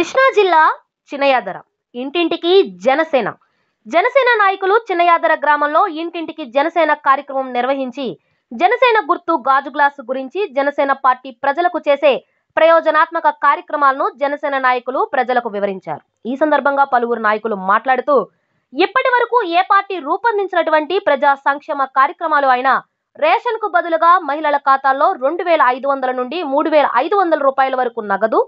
కృష్ణా జిల్లా చినయాదర ఇంటింటికి జనసేన. జనసేన నాయకులు చినయాదర గ్రామంలో ఇంటింటికి జనసేన కార్యక్రమం నిర్వహించి జనసేన గుర్తు గాజు గ్లాసు గురించి జనసేన పార్టీ ప్రజలకు చేసే ప్రయోజనాత్మక కార్యక్రమాలను జనసేన నాయకులు ప్రజలకు వివరించారు. ఈ సందర్భంగా పలువురు నాయకులు మాట్లాడుతూ ఇప్పటి వరకు ఏ పార్టీ రూపొందించినటువంటి ప్రజా సంక్షేమ కార్యక్రమాలు అయినా రేషన్కు బదులుగా మహిళల ఖాతాల్లో రెండు వేల ఐదు వందల నుండి మూడు వేల ఐదు వందల రూపాయల వరకు నగదు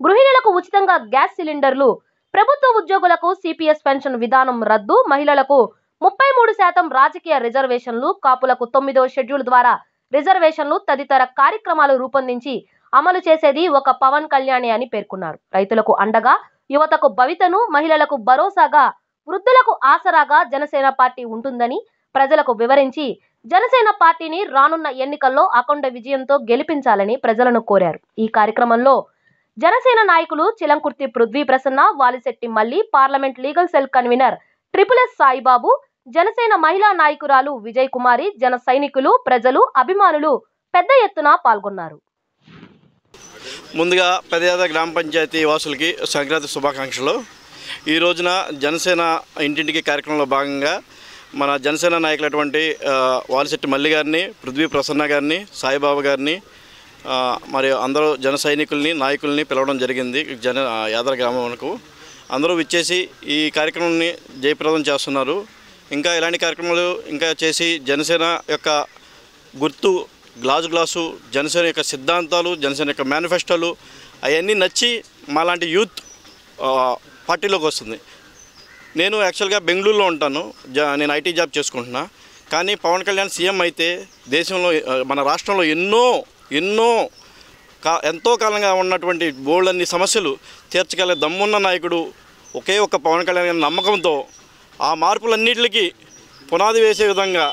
గృహిణులకు ఉచితంగా గ్యాస్ సిలిండర్లు ప్రభుత్వ ఉద్యోగులకు సిపిఎస్ పెన్షన్ విధానం రద్దు మహిళలకు ముప్పై మూడు శాతం రాజకీయ రిజర్వేషన్లు కాపులకు తొమ్మిదో షెడ్యూల్ ద్వారా రిజర్వేషన్లు తదితర కార్యక్రమాలు రూపొందించి అమలు చేసేది ఒక పవన్ కళ్యాణే అని పేర్కొన్నారు. రైతులకు అండగా యువతకు భవితను మహిళలకు భరోసాగా వృద్ధులకు ఆసరాగా జనసేన పార్టీ ఉంటుందని ప్రజలకు వివరించి జనసేన పార్టీని రానున్న ఎన్నికల్లో అఖండ విజయంతో గెలిపించాలని ప్రజలను కోరారు. ఈ కార్యక్రమంలో జనసేన నాయకులు Chilankurthi Prithvi Prasanna Valisetti Malli parliament legal cell convener triple S Saibabu Janasena మహిళా నాయకురాలు విజయ్ కుమారి జన సైనికులు ప్రజలు అభిమానులు పెద్ద ఎత్తున పాల్గొన్నారు. ముందుగా పెదయాద గ్రామ పంచాయతీ వాసులకి సంక్రాంతి శుభాకాంక్షలు. ఈ రోజున జనసేన ఇంటింటికి కార్యక్రమంలో భాగంగా మన జనసేన నాయకులటువంటి వాలిశెట్టి మల్లి గారిని పృథ్వీ ప్రసన్న గారిని సాయిబాబు గారిని మరి అందరూ జన సైనికుల్ని నాయకుల్ని పిలవడం జరిగింది జన యాదర గ్రామంకు అందరూ విచ్చేసి ఈ కార్యక్రమాన్ని జయప్రదం చేస్తున్నారు. ఇంకా ఇలాంటి కార్యక్రమాలు ఇంకా చేసి జనసేన యొక్క గుర్తు గ్లాసు గ్లాసు జనసేన యొక్క సిద్ధాంతాలు జనసేన యొక్క మేనిఫెస్టోలు అవన్నీ నచ్చి మాలాంటి యూత్ పార్టీలోకి వస్తుంది. నేను యాక్చువల్గా బెంగళూరులో ఉంటాను జా నేను ఐటీ జాబ్ చేసుకుంటున్నా. కానీ పవన్ కళ్యాణ్ సీఎం అయితే దేశంలో మన రాష్ట్రంలో ఎన్నో ఎన్నో కా ఎంతో కాలంగా ఉన్నటువంటి బోల్డ్ సమస్యలు తీర్చగల దమ్మున్న నాయకుడు ఒకే ఒక్క పవన్ కళ్యాణ్ నమ్మకంతో ఆ మార్పులన్నిటికీ పునాది వేసే విధంగా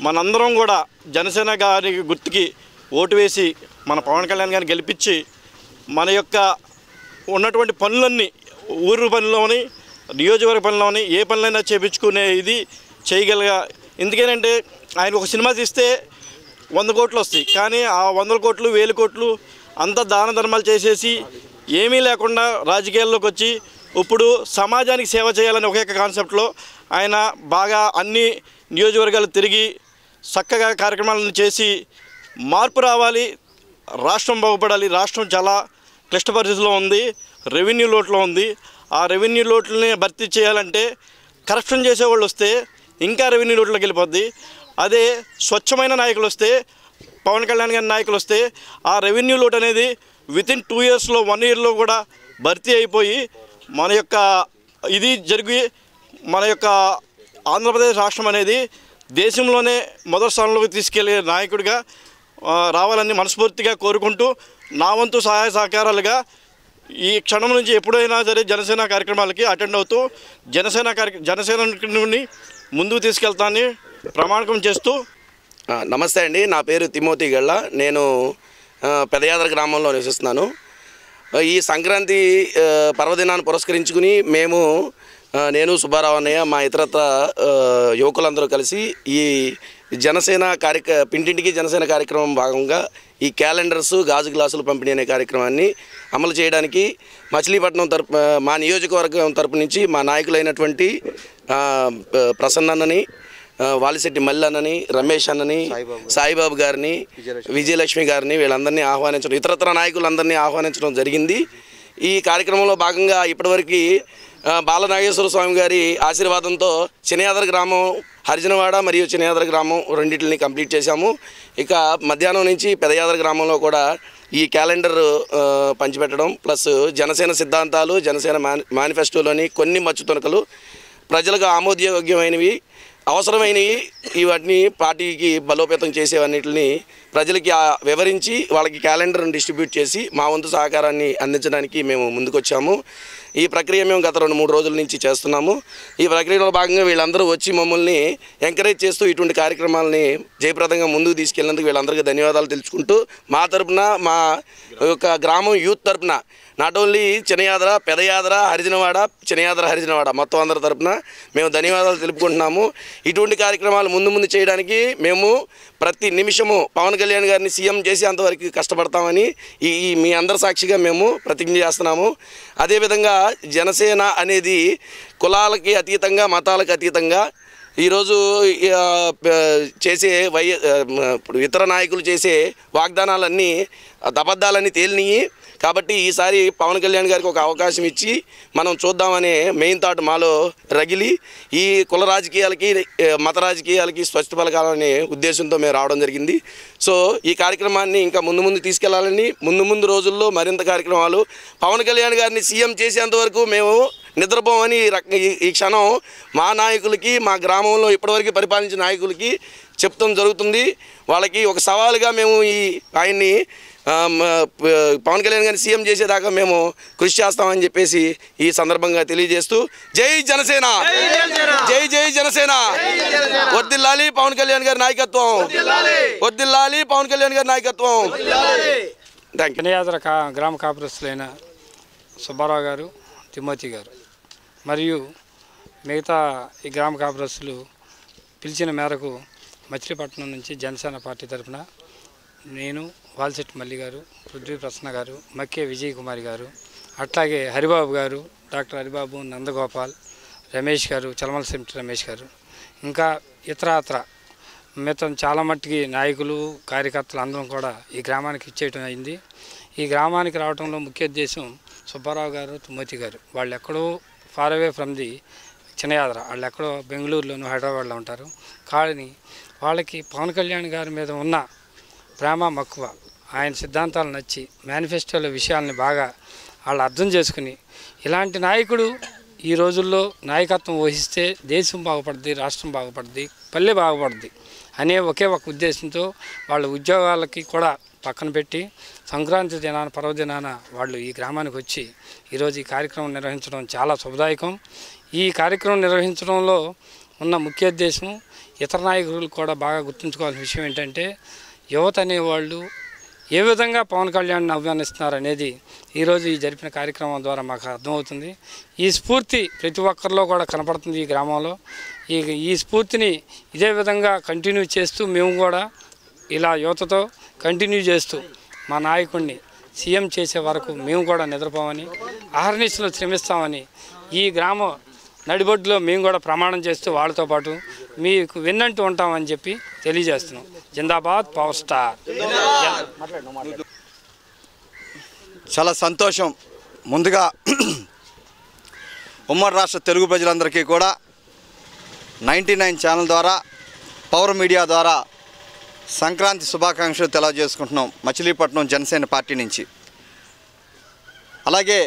మనందరం కూడా జనసేన గారి గుర్తుకి ఓటు వేసి మన పవన్ కళ్యాణ్ గారిని గెలిపించి మన యొక్క ఉన్నటువంటి పనులన్నీ ఊరు పనిలోని నియోజకవర్గ పనిలోని ఏ పనులైనా చేపించుకునే ఇది చేయగలగా. ఎందుకేనంటే ఆయన ఒక సినిమా తీస్తే వంద కోట్లు వస్తాయి. కానీ ఆ వందల కోట్లు వేల కోట్లు అంత దాన ధర్మాలు చేసేసి ఏమీ లేకుండా రాజకీయాల్లోకి వచ్చి ఇప్పుడు సమాజానికి సేవ చేయాలని ఒకే కాన్సెప్ట్లో ఆయన బాగా అన్ని నియోజకవర్గాలు తిరిగి చక్కగా కార్యక్రమాలను చేసి మార్పు రావాలి రాష్ట్రం బాగుపడాలి. రాష్ట్రం చాలా క్లిష్ట పరిస్థితిలో ఉంది రెవెన్యూ లోట్లో ఉంది. ఆ రెవెన్యూ లోట్లని భర్తీ చేయాలంటే కరప్షన్ చేసేవాళ్ళు వస్తే ఇంకా రెవెన్యూ లోట్లోకి వెళ్ళిపోద్ది. అదే స్వచ్ఛమైన నాయకులు వస్తే పవన్ కళ్యాణ్ గారి నాయకులు వస్తే ఆ రెవెన్యూ లోట్ అనేది వితిన్ టూ ఇయర్స్లో వన్ ఇయర్లో కూడా భర్తీ అయిపోయి మన యొక్క ఇది జరిగి మన యొక్క ఆంధ్రప్రదేశ్ రాష్ట్రం అనేది దేశంలోనే మొదటి స్థానంలోకి తీసుకెళ్ళే నాయకుడిగా రావాలని మనస్ఫూర్తిగా కోరుకుంటూ నా వంతు సహాయ సహకారాలుగా ఈ క్షణం నుంచి ఎప్పుడైనా సరే జనసేన కార్యక్రమాలకి అటెండ్ అవుతూ జనసేన కార్య జనసేనని ముందుకు తీసుకెళ్తానని ప్రమాణకం చేస్తూ. నమస్తే అండి నా పేరు తిమోతి గళ్ళ. నేను ఆ, పెదయాదర గ్రామంలో నివసిస్తున్నాను. ఈ సంక్రాంతి పర్వదినాన్ని పురస్కరించుకుని మేము నేను సుబ్బారావు అన్నయ్య మా ఇతరత్ర యువకులందరూ కలిసి ఈ జనసేన కార్యక్ర పింటింటికి జనసేన కార్యక్రమం భాగంగా ఈ క్యాలెండర్స్ గాజు గ్లాసులు పంపిణీ అనే కార్యక్రమాన్ని అమలు చేయడానికి మచిలీపట్నం తరపు మా నియోజకవర్గం తరపు నుంచి మా నాయకులైనటువంటి ప్రసన్నన్నని వాలిశెట్టి మల్లి అన్నని రమేష్ అన్నని సాయిబాబు గారిని. విజయలక్ష్మి. గారిని వీళ్ళందరినీ ఆహ్వానించడం ఇతరత్ర నాయకులందరినీ ఆహ్వానించడం జరిగింది. ఈ కార్యక్రమంలో భాగంగా ఇప్పటివరకు బాలనాగేశ్వర స్వామి గారి ఆశీర్వాదంతో చినయాదర గ్రామం హరిజనవాడ మరియు చినయాదర గ్రామం రెండింటిని కంప్లీట్ చేశాము. ఇక మధ్యాహ్నం నుంచి పెదయాదర గ్రామంలో కూడా ఈ క్యాలెండర్ పంచిపెట్టడం ప్లస్ జనసేన సిద్ధాంతాలు జనసేన మేని మేనిఫెస్టోలోని కొన్ని మచ్చు తునకలు ప్రజలకు ఆమోదయోగ్యమైనవి. అవసరమైనవి ఇవన్నీ పార్టీకి బలోపేతం చేసేవన్నిటిని ప్రజలకి వివరించి వాళ్ళకి క్యాలెండర్ని డిస్ట్రిబ్యూట్ చేసి మా వంతు సహకారాన్ని అందించడానికి మేము ముందుకొచ్చాము. ఈ ప్రక్రియ మేము గత రెండు మూడు రోజుల నుంచి చేస్తున్నాము. ఈ ప్రక్రియలో భాగంగా వీళ్ళందరూ వచ్చి మమ్మల్ని ఎంకరేజ్ చేస్తూ ఇటువంటి కార్యక్రమాలని జయప్రదంగా ముందుకు తీసుకెళ్ళినందుకు వీళ్ళందరికీ ధన్యవాదాలు తెలుసుకుంటూ మా తరపున మా యొక్క గ్రామం యూత్ తరపున నాట్ ఓన్లీ చినయాదర పెదయాదర హరిజనవాడ చినయాదర హరిజనవాడ మొత్తం అందరి తరపున మేము ధన్యవాదాలు తెలుపుకుంటున్నాము. ఇటువంటి కార్యక్రమాలు ముందు ముందు చేయడానికి మేము ప్రతి నిమిషము పవన్ కళ్యాణ్ గారిని సీఎం చేసి అంతవరకు కష్టపడతామని ఈ మీ అందరి సాక్షిగా మేము ప్రతిజ్ఞ చేస్తున్నాము. అదేవిధంగా జనసేన అనేది కులాలకి అతీతంగా మతాలకు అతీతంగా ఈరోజు చేసే వై ఇప్పుడు ఇతర నాయకులు చేసే వాగ్దానాలన్నీ అబద్ధాలన్నీ తేలినయి కాబట్టి ఈసారి పవన్ కళ్యాణ్ గారికి ఒక అవకాశం ఇచ్చి మనం చూద్దామనే మెయిన్ థాట్ మాలో రగిలి ఈ కుల రాజకీయాలకి మత రాజకీయాలకి స్వచ్ఛ పలకాలనే ఉద్దేశంతో మేము రావడం జరిగింది. సో ఈ కార్యక్రమాన్ని ఇంకా ముందు ముందు తీసుకెళ్ళాలని ముందు ముందు రోజుల్లో మరింత కార్యక్రమాలు. పవన్ కళ్యాణ్ గారిని సీఎం చేసేంత వరకు మేము నిద్రపోమని ఈ ఈ క్షణం మా నాయకులకి మా గ్రామంలో ఇప్పటివరకు పరిపాలించిన నాయకులకి చెప్తాం జరుగుతుంది. వాళ్ళకి ఒక సవాలుగా మేము ఈ ఆయన్ని పవన్ కళ్యాణ్ గారిని సీఎం చేసేదాకా మేము కృషి చేస్తామని చెప్పేసి ఈ సందర్భంగా తెలియజేస్తూ జై జనసేన! జై జై జనసేన! వర్దిల్లాలి పవన్ కళ్యాణ్ గారి నాయకత్వం! వర్దిల్లాలి పవన్ కళ్యాణ్ గారి నాయకత్వం! థ్యాంక్ యూ గ్రామ కాపురస్తులైన సుబ్బారావు గారు తిమ్మతి గారు. మరియు మిగతా ఈ గ్రామ కాపురస్తులు పిలిచిన మేరకు మచిలీపట్నం నుంచి జనసేన పార్టీ తరఫున నేను వాల్సెట్ మల్లి గారు పృథ్వీ ప్రసన్న గారు మక్కే విజయ్ కుమారి గారు అట్లాగే హరిబాబు గారు డాక్టర్ హరిబాబు నందగోపాల్ రమేష్ గారు చలమల సెమిటి రమేష్ గారు. ఇంకా ఇతరాత్ర మిగతా చాలా మట్టుకి నాయకులు కార్యకర్తలు అందరం కూడా ఈ గ్రామానికి ఇచ్చేయటం అయింది. ఈ గ్రామానికి రావడంలో ముఖ్య ఉద్దేశం సుబ్బారావు గారు తుమ్మతి గారు. వాళ్ళు ఎక్కడో far away from the Chinnayadara వాళ్ళు ఎక్కడో బెంగళూరులోను హైదరాబాద్లో ఉంటారు. కాళ్ళని వాళ్ళకి పవన్ కళ్యాణ్ గారి మీద ఉన్న ప్రేమ మక్కువ. ఆయన సిద్ధాంతాలు నచ్చి మేనిఫెస్టోలో విషయాల్ని బాగా వాళ్ళు అర్థం చేసుకుని ఇలాంటి నాయకుడు ఈ రోజుల్లో నాయకత్వం వహిస్తే దేశం బాగుపడుద్ది రాష్ట్రం బాగుపడుద్ది పల్లె బాగుపడుద్ది అనే ఒకే ఒక ఉద్దేశంతో వాళ్ళ ఉద్యోగాలకి కూడా పక్కన పెట్టి సంక్రాంతి దినాన పర్వదినాన వాళ్ళు ఈ గ్రామానికి వచ్చి ఈరోజు ఈ కార్యక్రమం నిర్వహించడం చాలా శుభదాయకం. ఈ కార్యక్రమం నిర్వహించడంలో ఉన్న ముఖ్య ఉద్దేశం ఇతర నాయకులు కూడా బాగా గుర్తుంచుకోవాల్సిన విషయం ఏంటంటే యువత అనేవాళ్ళు ఏ విధంగా పవన్ కళ్యాణ్ని అభిమానిస్తున్నారు అనేది ఈరోజు ఈ జరిపిన కార్యక్రమం ద్వారా మాకు అర్థమవుతుంది. ఈ స్ఫూర్తి ప్రతి ఒక్కరిలో కూడా కనపడుతుంది ఈ గ్రామంలో. ఈ ఈ స్ఫూర్తిని ఇదే విధంగా కంటిన్యూ చేస్తూ మేము కూడా ఇలా యువతతో కంటిన్యూ చేస్తూ మా నాయకుడిని సీఎం చేసే వరకు మేము కూడా నిద్రపోమని ఆహర్నిశలు శ్రమిస్తామని ఈ గ్రామం నడిబొడ్డులో మేము కూడా ప్రమాణం చేస్తూ వాళ్ళతో పాటు మీకు విన్నంటూ ఉంటామని చెప్పి తెలియజేస్తున్నాం. జిందాబాద్ పవర్ స్టార్. చాలా సంతోషం. ముందుగా ఉమ్మడి రాష్ట్ర తెలుగు ప్రజలందరికీ కూడా నైంటీ నైన్ ఛానల్ ద్వారా పవర్ మీడియా ద్వారా సంక్రాంతి శుభాకాంక్షలు తెలియజేసుకుంటున్నాం మచిలీపట్నం జనసేన పార్టీ నుంచి. అలాగే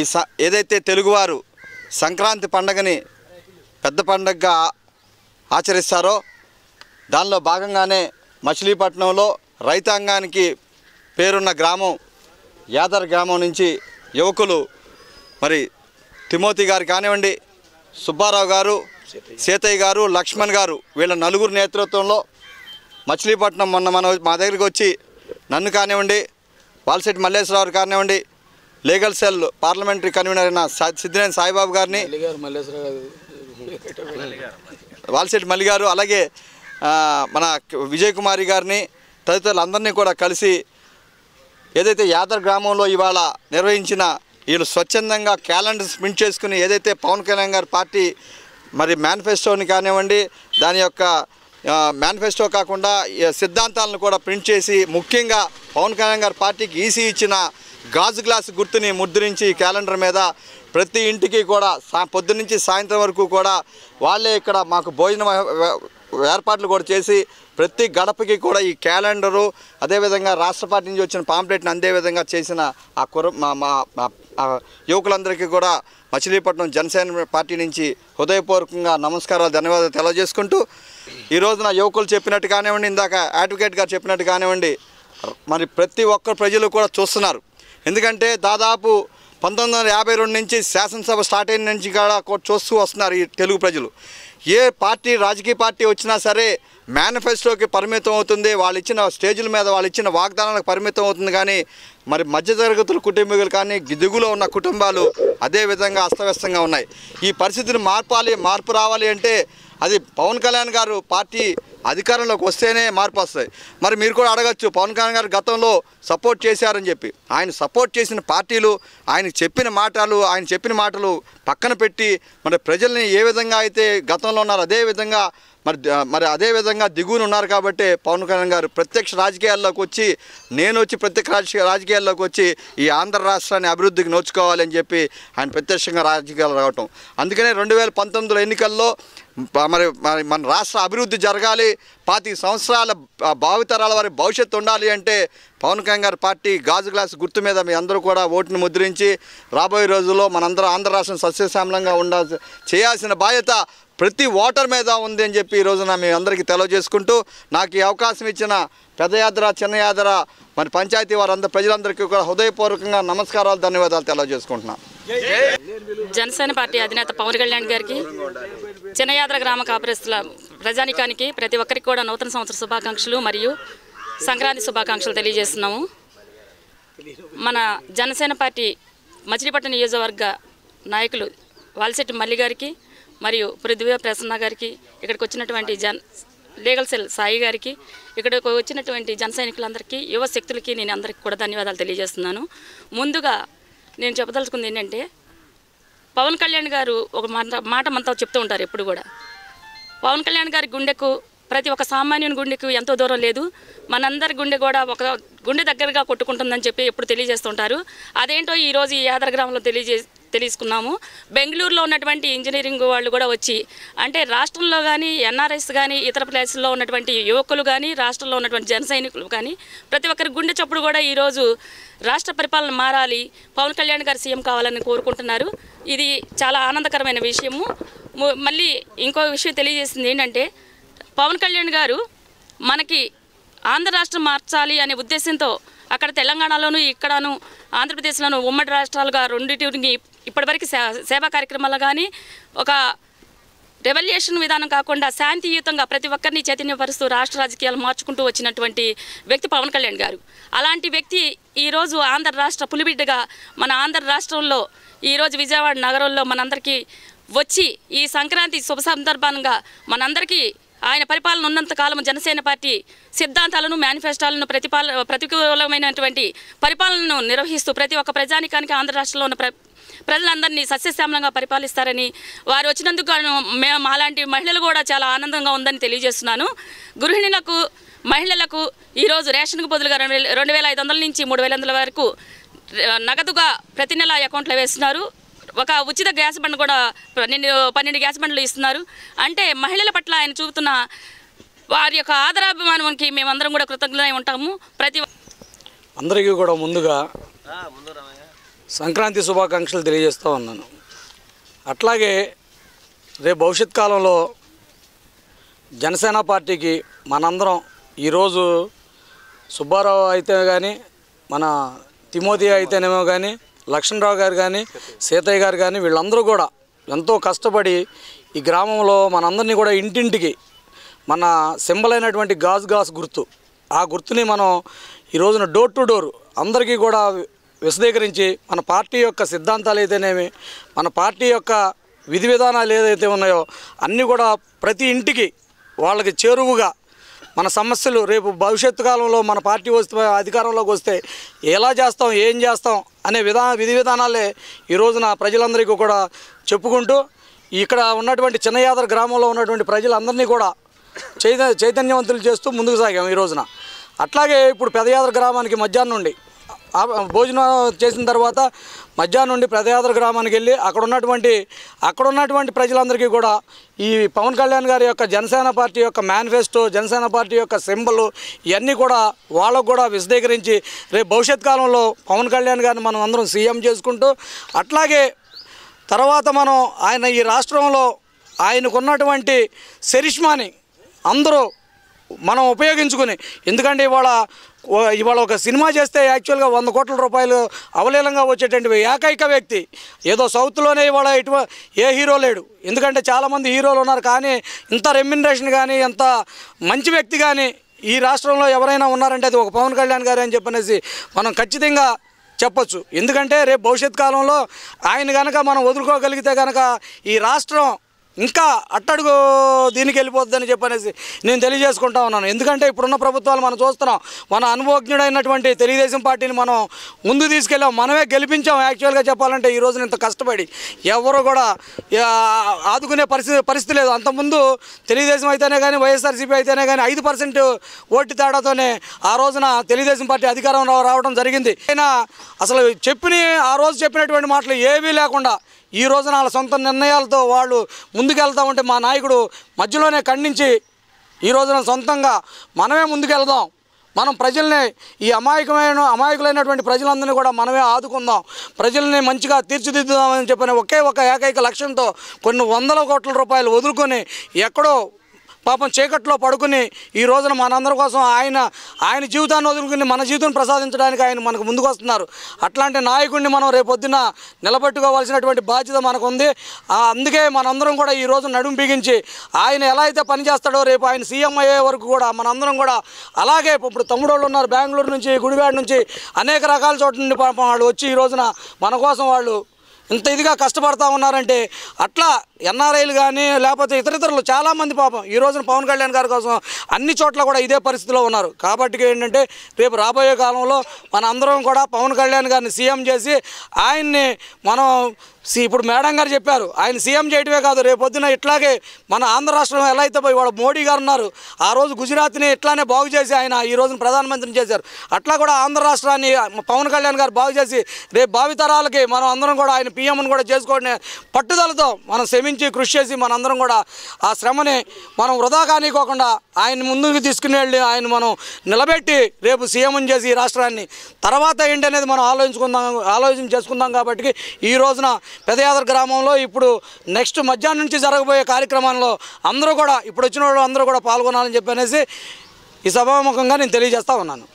ఈ స ఏదైతే తెలుగువారు సంక్రాంతి పండగని పెద్ద పండగగా ఆచరిస్తారో? దానిలో భాగంగానే మచిలీపట్నంలో రైతాంగానికి పేరున్న గ్రామం యాదర్ గ్రామం నుంచి యువకులు మరి తిమోతి గారు కానివ్వండి సుబ్బారావు గారు సీతయ్య గారు లక్ష్మణ్ గారు వీళ్ళ నలుగురు నేతృత్వంలో మచిలీపట్నం మొన్న మన మా దగ్గరికి వచ్చి నన్ను కానివ్వండి వాల్సెట్ మల్లేశ్వరరావు కానివ్వండి లీగల్ సెల్ పార్లమెంటరీ కన్వీనర్ అయిన సిద్ధినేని సాయిబాబు గారిని వాల్సెట్టి మల్లి గారు అలాగే మన విజయ్ కుమారి గారిని తదితరులందరినీ కూడా కలిసి ఏదైతే యాదర్ గ్రామంలో ఇవాళ నిర్వహించిన వీళ్ళు స్వచ్ఛందంగా క్యాలెండర్స్ ప్రింట్ చేసుకుని ఏదైతే పవన్ కళ్యాణ్ గారి పార్టీ మరి మేనిఫెస్టోని కానివ్వండి దాని యొక్క మేనిఫెస్టో కాకుండా సిద్ధాంతాలను కూడా ప్రింట్ చేసి ముఖ్యంగా పవన్ కళ్యాణ్ గారి పార్టీకి ఈసీ ఇచ్చిన గాజు గ్లాస్ గుర్తుని ముద్రించి క్యాలెండర్ మీద ప్రతి ఇంటికి కూడా సా పొద్దునుంచి సాయంత్రం వరకు కూడా వాళ్ళే ఇక్కడ మాకు భోజనం ఏర్పాట్లు కూడా చేసి ప్రతి గడపకి కూడా ఈ క్యాలెండరు అదేవిధంగా రాష్ట్ర పార్టీ నుంచి వచ్చిన పాంప్లెట్ని అందే విధంగా చేసిన ఆ కుర మా మా యువకులందరికీ కూడా మచిలీపట్నం జనసేన పార్టీ నుంచి హృదయపూర్వకంగా నమస్కారాలు ధన్యవాదాలు తెలియజేసుకుంటూ ఈ రోజున యువకులు చెప్పినట్టు కానివ్వండి ఇందాక అడ్వకేట్ గారు చెప్పినట్టు కానివ్వండి మరి ప్రతి ఒక్క ప్రజలు కూడా చూస్తున్నారు. ఎందుకంటే దాదాపు పంతొమ్మిది వందల యాభై రెండు నుంచి శాసనసభ స్టార్ట్ అయిన నుంచి కూడా చూస్తూ వస్తున్నారు ఈ తెలుగు ప్రజలు. ఏ పార్టీ రాజకీయ పార్టీ వచ్చినా సరే మేనిఫెస్టోకి పరిమితం అవుతుంది వాళ్ళు ఇచ్చిన స్టేజీల మీద వాళ్ళు ఇచ్చిన వాగ్దానాలకు పరిమితం అవుతుంది కానీ మరి మధ్యతరగతుల కుటుంబీకులు కానీ దిగులో ఉన్న కుటుంబాలు అదే విధంగా అస్తవ్యస్తంగా ఉన్నాయి. ఈ పరిస్థితిని మార్పాలి మార్పు రావాలి అంటే అది పవన్ కళ్యాణ్ గారు పార్టీ అధికారంలోకి వస్తేనే మార్పు వస్తాయి మరి మీరు కూడా అడగచ్చు పవన్ కళ్యాణ్ గారు గతంలో సపోర్ట్ చేశారని చెప్పి. ఆయన సపోర్ట్ చేసిన పార్టీలు ఆయన చెప్పిన మాటలు ఆయన చెప్పిన మాటలు పక్కన పెట్టి మరి ప్రజల్ని ఏ విధంగా అయితే గతంలో ఉన్నారో అదే విధంగా మరి మరి అదే విధంగా దిగువన ఉన్నారు కాబట్టి పవన్ కళ్యాణ్ గారు ప్రత్యక్ష రాజకీయాల్లోకి వచ్చి నేను వచ్చి ప్రత్యక్ష రాజకీయ రాజకీయాల్లోకి వచ్చి ఈ ఆంధ్ర రాష్ట్రాన్ని అభివృద్ధికి నోచుకోవాలని చెప్పి ఆయన ప్రత్యక్షంగా రాజకీయాలు రావటం. అందుకనే రెండు వేల పంతొమ్మిదిలో ఎన్నికల్లో మరి మరి మన రాష్ట్ర అభివృద్ధి జరగాలి పాతి సంవత్సరాల భావితరాల వారి భవిష్యత్తు ఉండాలి అంటే పవన్ కళ్యాణ్ గారి పార్టీ గాజు గ్లాస్ గుర్తు మీద మీ అందరూ కూడా ఓటును ముద్రించి రాబోయే రోజుల్లో మనందరం ఆంధ్ర రాష్ట్రం సస్యశ్యామలంగా ఉండాల్సి చేయాల్సిన బాధ్యత ప్రతి ఓటర్ మీద ఉంది అని చెప్పి ఈ రోజున మీ అందరికీ తెలియజేసుకుంటూ నాకు ఈ అవకాశం ఇచ్చిన పెద్దయాద్ర చిన్నయాత్ర మరి పంచాయతీ వారందరూ ప్రజలందరికీ కూడా హృదయపూర్వకంగా నమస్కారాలు ధన్యవాదాలు తెలియజేసుకుంటున్నాను జనసేన పార్టీ అధినేత పవన్ కళ్యాణ్ గారికి చిన్నయాద్ర గ్రామ కాపురస్తుల ప్రజానికానికి ప్రతి ఒక్కరికి కూడా నూతన సంవత్సర శుభాకాంక్షలు మరియు సంక్రాంతి శుభాకాంక్షలు తెలియజేస్తున్నాము. మన జనసేన పార్టీ మచిలీపట్నం నియోజకవర్గ నాయకులు వాల్సెట్టి మల్లి గారికి మరియు పృథ్వీ ప్రసన్న గారికి ఇక్కడికి వచ్చినటువంటి జన్ లీగల్ సెల్ సాయి గారికి ఇక్కడికి వచ్చినటువంటి జన సైనికులందరికీ యువ శక్తులకి నేను అందరికీ కూడా ధన్యవాదాలు తెలియజేస్తున్నాను. ముందుగా నేను చెప్పదలుచుకుంది ఏంటంటే పవన్ కళ్యాణ్ గారు ఒక మాట మాట మనతో చెప్తూ ఉంటారు ఎప్పుడు కూడా. పవన్ కళ్యాణ్ గారి గుండెకు ప్రతి ఒక్క సామాన్యుని గుండెకు ఎంతో దూరం లేదు. మనందరి గుండె కూడా ఒక గుండె దగ్గరగా కొట్టుకుంటుందని చెప్పి ఎప్పుడు తెలియజేస్తుంటారు అదేంటో ఈరోజు ఈ యాదర గ్రామంలో తెలియజే తెలుసుకున్నాము. బెంగళూరులో ఉన్నటువంటి ఇంజనీరింగ్ వాళ్ళు కూడా వచ్చి అంటే రాష్ట్రంలో కానీ ఎన్ఆర్ఎస్ కానీ ఇతర ప్లేసుల్లో ఉన్నటువంటి యువకులు కానీ రాష్ట్రంలో ఉన్నటువంటి జన సైనికులు కానీ ప్రతి ఒక్కరి గుండె చప్పుడు కూడా ఈరోజు రాష్ట్ర పరిపాలన మారాలి పవన్ కళ్యాణ్ గారు సీఎం కావాలని కోరుకుంటున్నారు. ఇది చాలా ఆనందకరమైన విషయము. మళ్ళీ ఇంకో విషయం తెలియజేసింది ఏంటంటే పవన్ కళ్యాణ్ గారు మనకి ఆంధ్ర రాష్ట్రం మార్చాలి అనే ఉద్దేశంతో అక్కడ తెలంగాణలోను ఇక్కడను ఆంధ్రప్రదేశ్లోను ఉమ్మడి రాష్ట్రాలుగా రెండింటిని ఇప్పటివరకు సే- సేవా కార్యక్రమాలు కానీ ఒక రెవల్యూషన్ విధానం కాకుండా శాంతియుతంగా ప్రతి ఒక్కరిని చైతన్యపరుస్తూ రాష్ట్ర రాజకీయాలు మార్చుకుంటూ వచ్చినటువంటి వ్యక్తి పవన్ కళ్యాణ్ గారు. అలాంటి వ్యక్తి ఈరోజు ఆంధ్ర రాష్ట్ర పులిబిడ్డగా మన ఆంధ్ర రాష్ట్రంలో ఈరోజు విజయవాడ నగరంలో మనందరికీ వచ్చి ఈ సంక్రాంతి శుభ సందర్భంగా మనందరికీ ఆయన పరిపాలన ఉన్నంత కాలం జనసేన పార్టీ సిద్ధాంతాలను మేనిఫెస్టోలను ప్రతిపాల ప్రతికూలమైనటువంటి పరిపాలనను నిర్వహిస్తూ ప్రతి ఒక్క ప్రజానికానికి ఆంధ్ర రాష్ట్రంలో ఉన్న ప్ర ప్రజలందరినీ సస్యశ్యామలంగా పరిపాలిస్తారని వారు వచ్చినందుకు మేము మాలాంటి మహిళలు కూడా చాలా ఆనందంగా ఉందని తెలియజేస్తున్నాను. గృహిణులకు మహిళలకు ఈరోజు రేషన్కు బదులుగా రెండు వేల రెండు వేల ఐదు వందల నుంచి మూడు వేల వందల వరకు నగదుగా ప్రతి నెల అకౌంట్లో వేస్తున్నారు. ఒక ఉచిత గ్యాస్ బండ్ కూడా పన్నెండు పన్నెండు గ్యాస్ బండ్లు ఇస్తున్నారు. అంటే మహిళల పట్ల ఆయన చూపుతున్న వారి యొక్క ఆదరాభిమానానికి మేమందరం కూడా కృతజ్ఞతై ఉంటాము. ప్రతి అందరికీ కూడా ముందుగా సంక్రాంతి శుభాకాంక్షలు తెలియజేస్తూ ఉన్నాను. అట్లాగే రేపు భవిష్యత్ కాలంలో జనసేన పార్టీకి మనందరం ఈరోజు సుబ్బారావు అయితే కానీ మన తిమోతి అయితేనేమో కానీ లక్ష్మణరావు గారు కానీ సీతయ్య గారు కానీ వీళ్ళందరూ కూడా ఎంతో కష్టపడి ఈ గ్రామంలో మనందరినీ కూడా ఇంటింటికి మన సింబల్ అయినటువంటి గాజు గాజు గుర్తు. ఆ గుర్తుని మనం ఈ రోజున డోర్ టు డోర్ అందరికీ కూడా విశదీకరించి మన పార్టీ యొక్క సిద్ధాంతాలు అయితేనేమి మన పార్టీ యొక్క విధి విధానాలు ఏదైతే ఉన్నాయో అన్నీ కూడా ప్రతి ఇంటికి వాళ్ళకి చేరువుగా మన సమస్యలు రేపు భవిష్యత్తు కాలంలో మన పార్టీ వస్తే అధికారంలోకి వస్తే ఎలా చేస్తాం ఏం చేస్తాం అనే విధా విధి విధానాలే ఈ రోజున ప్రజలందరికీ కూడా చెప్పుకుంటూ ఇక్కడ ఉన్నటువంటి చిన్నయాదర గ్రామంలో ఉన్నటువంటి ప్రజలందరినీ కూడా చైత చైతన్యవంతులు చేస్తూ ముందుకు సాగాం ఈ రోజున. అట్లాగే ఇప్పుడు పెదయాదర గ్రామానికి మధ్యాహ్నం నుండి భోజనం చేసిన తర్వాత మధ్యాహ్నం నుండి పెదయాదర గ్రామానికి వెళ్ళి అక్కడ ఉన్నటువంటి అక్కడ ఉన్నటువంటి ప్రజలందరికీ కూడా ఈ పవన్ కళ్యాణ్ గారి యొక్క జనసేన పార్టీ యొక్క మేనిఫెస్టో జనసేన పార్టీ యొక్క సింబల్ ఇవన్నీ కూడా వాళ్ళకు కూడా విశదీకరించి రేపు భవిష్యత్ కాలంలో పవన్ కళ్యాణ్ గారిని మనం అందరం సీఎం చేసుకుంటూ అట్లాగే తర్వాత మనం ఆయన ఈ రాష్ట్రంలో ఆయనకున్నటువంటి శరిష్మాని అందరూ మనం ఉపయోగించుకుని. ఎందుకంటే ఇవాళ ఇవాళ ఒక సినిమా చేస్తే యాక్చువల్గా వంద కోట్ల రూపాయలు అవలీలంగా వచ్చేటువంటి ఏకైక వ్యక్తి. ఏదో సౌత్లోనే ఇవాళ ఇటు ఏ హీరో లేడు. ఎందుకంటే చాలామంది హీరోలు ఉన్నారు కానీ ఇంత రెమ్యునరేషన్ కానీ ఎంత మంచి వ్యక్తి కానీ ఈ రాష్ట్రంలో ఎవరైనా ఉన్నారంటే అది ఒక పవన్ కళ్యాణ్ గారు అని చెప్పనేసి మనం ఖచ్చితంగా చెప్పొచ్చు. ఎందుకంటే రేపు భవిష్యత్ కాలంలో ఆయన కనుక మనం వదులుకోగలిగితే కనుక ఈ రాష్ట్రం ఇంకా అట్టడుగు దీనికి వెళ్ళిపోతుందని చెప్పనేసి నేను తెలియజేసుకుంటా ఉన్నాను. ఎందుకంటే ఇప్పుడున్న ప్రభుత్వాలు మనం చూస్తున్నాం మన అనుభవజ్ఞుడైనటువంటి తెలుగుదేశం పార్టీని మనం ముందు తీసుకెళ్ళాం మనమే గెలిపించాం. యాక్చువల్గా చెప్పాలంటే ఈ రోజున ఇంత కష్టపడి ఎవరు కూడా ఆదుకునే పరిస్థితి పరిస్థితి లేదు. అంతకుముందు తెలుగుదేశం అయితేనే కానీ వైఎస్ఆర్సీపీ అయితేనే కానీ ఐదు పర్సెంట్ ఓటు తేడాతోనే ఆ రోజున తెలుగుదేశం పార్టీ అధికారం రావడం జరిగింది. అయినా అసలు చెప్పిన ఆ రోజు చెప్పినటువంటి మాటలు ఏవీ లేకుండా ఈ రోజున వాళ్ళ సొంత నిర్ణయాలతో వాళ్ళు ముందుకెళ్తా ఉంటే మా నాయకుడు మధ్యలోనే ఖండించి ఈ రోజున సొంతంగా మనమే ముందుకెళ్దాం. మనం ప్రజల్ని ఈ అమాయకమైన అమాయకులైనటువంటి ప్రజలందరినీ కూడా మనమే ఆదుకుందాం. ప్రజల్ని మంచిగా తీర్చిదిద్దుదామని చెప్పిన ఒకే ఒక ఏకైక లక్ష్యంతో కొన్ని వందల కోట్ల రూపాయలు వదులుకొని ఎక్కడో పాపం చీకట్లో పడుకుని ఈ రోజున మనందరి కోసం ఆయన ఆయన జీవితాన్ని వదులుకుని మన జీవితం ప్రసాదించడానికి ఆయన మనకు ముందుకు వస్తున్నారు. అట్లాంటి నాయకుడిని మనం రేపొద్దున నిలబెట్టుకోవాల్సినటువంటి బాధ్యత మనకు ఉంది అందుకే మనందరం కూడా ఈ రోజు నడుము బిగించి ఆయన ఎలా అయితే పనిచేస్తాడో రేపు ఆయన సీఎం అయ్యే వరకు కూడా మనందరం కూడా అలాగే ఇప్పుడు తమ్ముడోళ్ళు వాళ్ళు ఉన్నారు బెంగళూరు నుంచి గుడివాడ నుంచి అనేక రకాల చోట్ల నుండి పాపం వాళ్ళు వచ్చి ఈ రోజున మన కోసం వాళ్ళు ఇంత ఇదిగా కష్టపడతా ఉన్నారంటే అట్లా ఎన్ఆర్ఐలు కానీ లేకపోతే ఇతరితరులు చాలామంది పాపం ఈ రోజున పవన్ కళ్యాణ్ గారి కోసం అన్ని చోట్ల కూడా ఇదే పరిస్థితిలో ఉన్నారు. కాబట్టి ఏంటంటే రేపు రాబోయే కాలంలో మన అందరం కూడా పవన్ కళ్యాణ్ గారిని సీఎం చేసి ఆయన్ని మనం సి- ఇప్పుడు మేడం గారు చెప్పారు ఆయన సీఎం చేయటమే కాదు రేపు పొద్దున ఇట్లాగే మన ఆంధ్ర రాష్ట్రం ఎలా అయితే పోయి వాళ్ళ మోడీ గారు ఉన్నారు ఆ రోజు గుజరాత్ని ఇట్లానే బాగు చేసి ఆయన ఈ రోజున ప్రధానమంత్రిని చేశారు. అట్లా కూడా ఆంధ్ర రాష్ట్రాన్ని పవన్ కళ్యాణ్ గారు బాగు చేసి రేపు భావితరాలకి మనం అందరం కూడా ఆయన పీఎంని కూడా చేసుకోండి పట్టుదలతో మనం శ్రమించి కృషి చేసి మనందరం కూడా ఆ శ్రమని మనం వృధా కానికోకుండా ఆయన ముందుకు తీసుకుని వెళ్ళి ఆయన మనం నిలబెట్టి రేపు సీఎం చేసి ఈ రాష్ట్రాన్ని తర్వాత ఏంటి అనేది మనం ఆలోచించుకుందాం ఆలోచన చేసుకుందాం కాబట్టి ఈ రోజున పెదయాదర గ్రామంలో ఇప్పుడు నెక్స్ట్ మధ్యాహ్నం నుంచి జరగబోయే కార్యక్రమంలో అందరూ కూడా ఇప్పుడు వచ్చిన వాళ్ళు అందరూ కూడా పాల్గొనాలని చెప్పి అనేసి ఈ సభాముఖంగా నేను తెలియజేస్తా ఉన్నాను.